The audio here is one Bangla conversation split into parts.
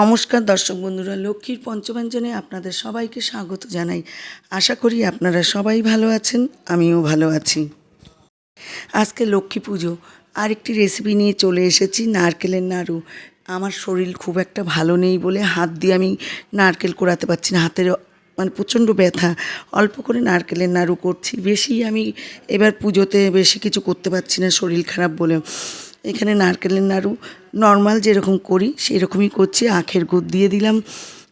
নমস্কার দর্শক বন্ধুরা, লক্ষ্মীর পঞ্চব্যঞ্জনে আপনাদের সবাইকে স্বাগত জানাই। আশা করি আপনারা সবাই ভালো আছেন, আমিও ভালো আছি। আজকে লক্ষ্মী পুজো, আরেকটি রেসিপি নিয়ে চলে এসেছি, নারকেলের নাড়ু। আমার শরীর খুব একটা ভালো নেই বলে হাত দিয়ে আমি নারকেল কোড়াতে পারছি না, হাতের মানে প্রচণ্ড ব্যথা। অল্প করে নারকেলের নাড়ু করছি, বেশি আমি এবার পুজোতে বেশি কিছু করতে পারছি না, শরীর খারাপ বলে। এখানে নারকেলের নাড়ু নর্মাল যেরকম করি সেই রকমই করছি। আখের গুড় দিয়ে দিলাম।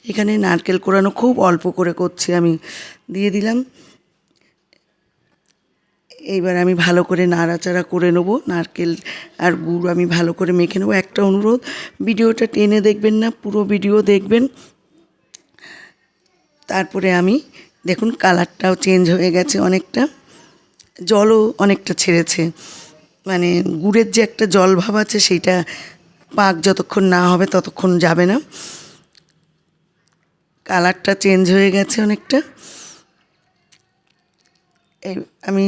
এখানে নারকেল কোরানো খুব অল্প করে করছি আমি। দিয়ে দিলাম। এইবার আমি ভালো করে নাড়াচাড়া করে নেব। নারকেল আর গুড় আমি ভালো করে মেখে নেব। একটা অনুরোধ, ভিডিওটা টেনে দেখবেন না, পুরো ভিডিও দেখবেন। তারপরে আমি, দেখুন, কালারটাও চেঞ্জ হয়ে গেছে অনেকটা। জলও অনেকটা ছেড়েছে। মানে গুড়ের যে একটা জল ভাব আছে সেইটা পাক যতক্ষণ না হবে ততক্ষণ যাবে না। কালারটা চেঞ্জ হয়ে গেছে অনেকটা। এই আমি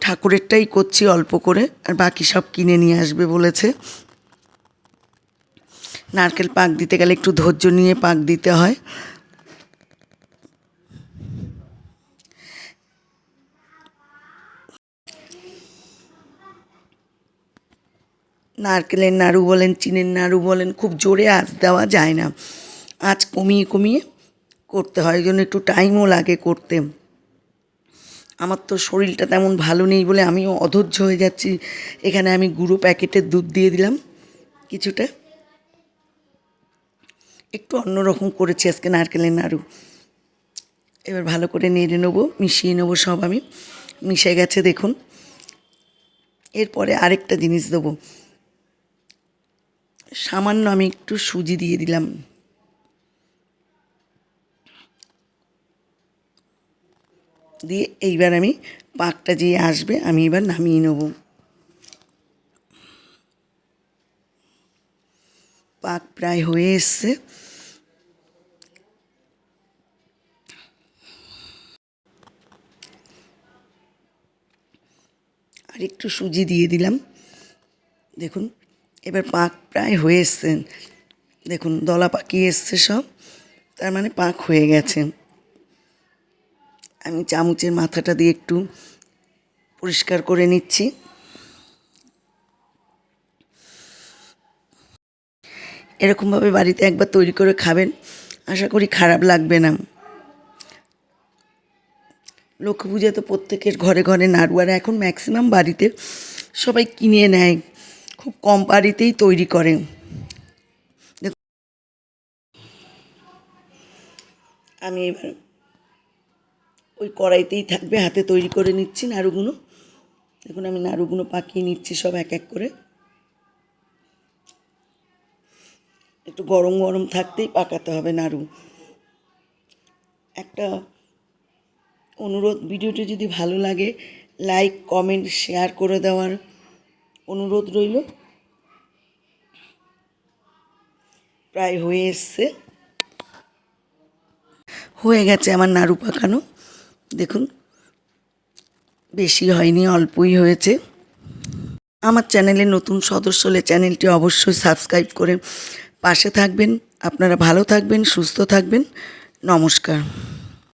ঠাকুরেরটাই করছি অল্প করে, আর বাকি সব কিনে নিয়ে আসবে বলেছে। নারকেল পাক দিতে গেলে একটু ধৈর্য নিয়ে পাক দিতে হয়। নারকেলের নাড়ু বলেন, চিনের নাড়ু বলেন, খুব জোরে আঁচ দেওয়া যায় না। আঁচ কমিয়ে কমিয়ে করতে হয় জন্য একটু টাইমও লাগে করতে। আমার তো শরীরটা তেমন ভালো নেই বলে আমিও অধৈর্য হয়ে যাচ্ছি। এখানে আমি গুঁড়ো প্যাকেটের দুধ দিয়ে দিলাম কিছুটা। একটু অন্যরকম করেছি আজকে নারকেলের নাড়ু। এবার ভালো করে নেড়ে নেব, মিশিয়ে নেব সব আমি। মিশে গেছে দেখুন। এরপরে আরেকটা জিনিস দেবো। সামান্য আমি একটু সুজি দিয়ে দিলাম। দিয়ে এইবার আমি পাকটা যে আসবে, আমি এবার নামিয়ে নেব। পাক প্রায় হয়ে এসছে। আর একটু সুজি দিয়ে দিলাম। দেখুন এবার পাক প্রায় হয়ে এসছে। দেখুন, দলা পাকিয়ে এসছে সব। তার মানে পাক হয়ে গেছে। আমি চামচের মাথাটা দিয়ে একটু পরিষ্কার করে নিচ্ছি। এরকমভাবে বাড়িতে একবার তৈরি করে খাবেন, আশা করি খারাপ লাগবে না। লক্ষ্মী পূজা তো প্রত্যেকের ঘরে ঘরে নাড়ু, আর এখন ম্যাক্সিমাম বাড়িতে সবাই কিনে নেয়। খুব কম বাড়িতেই তৈরি করে আমি এবার ওই কড়াইতেই থাকবে, হাতে তৈরি করে নিচ্ছি নাড়ুগুলো দেখুন আমি নাড়ুগুলো পাকিয়ে নিচ্ছি সব এক এক করে। একটু গরম গরম থাকতেই পাকাতে হবে নাড়ু। একটা অনুরোধ, ভিডিওটি যদি ভালো লাগে, লাইক, কমেন্ট, শেয়ার করে দেওয়ার অনুরোধ রইল। প্রায় হয়ে এসছে। হয়ে গেছে আমার নাড়ু পাকানো। দেখুন, বেশি হয়নি, অল্পই হয়েছে। আমার চ্যানেলে নতুন সদস্য হলে চ্যানেলটি অবশ্যই সাবস্ক্রাইব করে পাশে থাকবেন। আপনারা ভালো থাকবেন, সুস্থ থাকবেন। নমস্কার।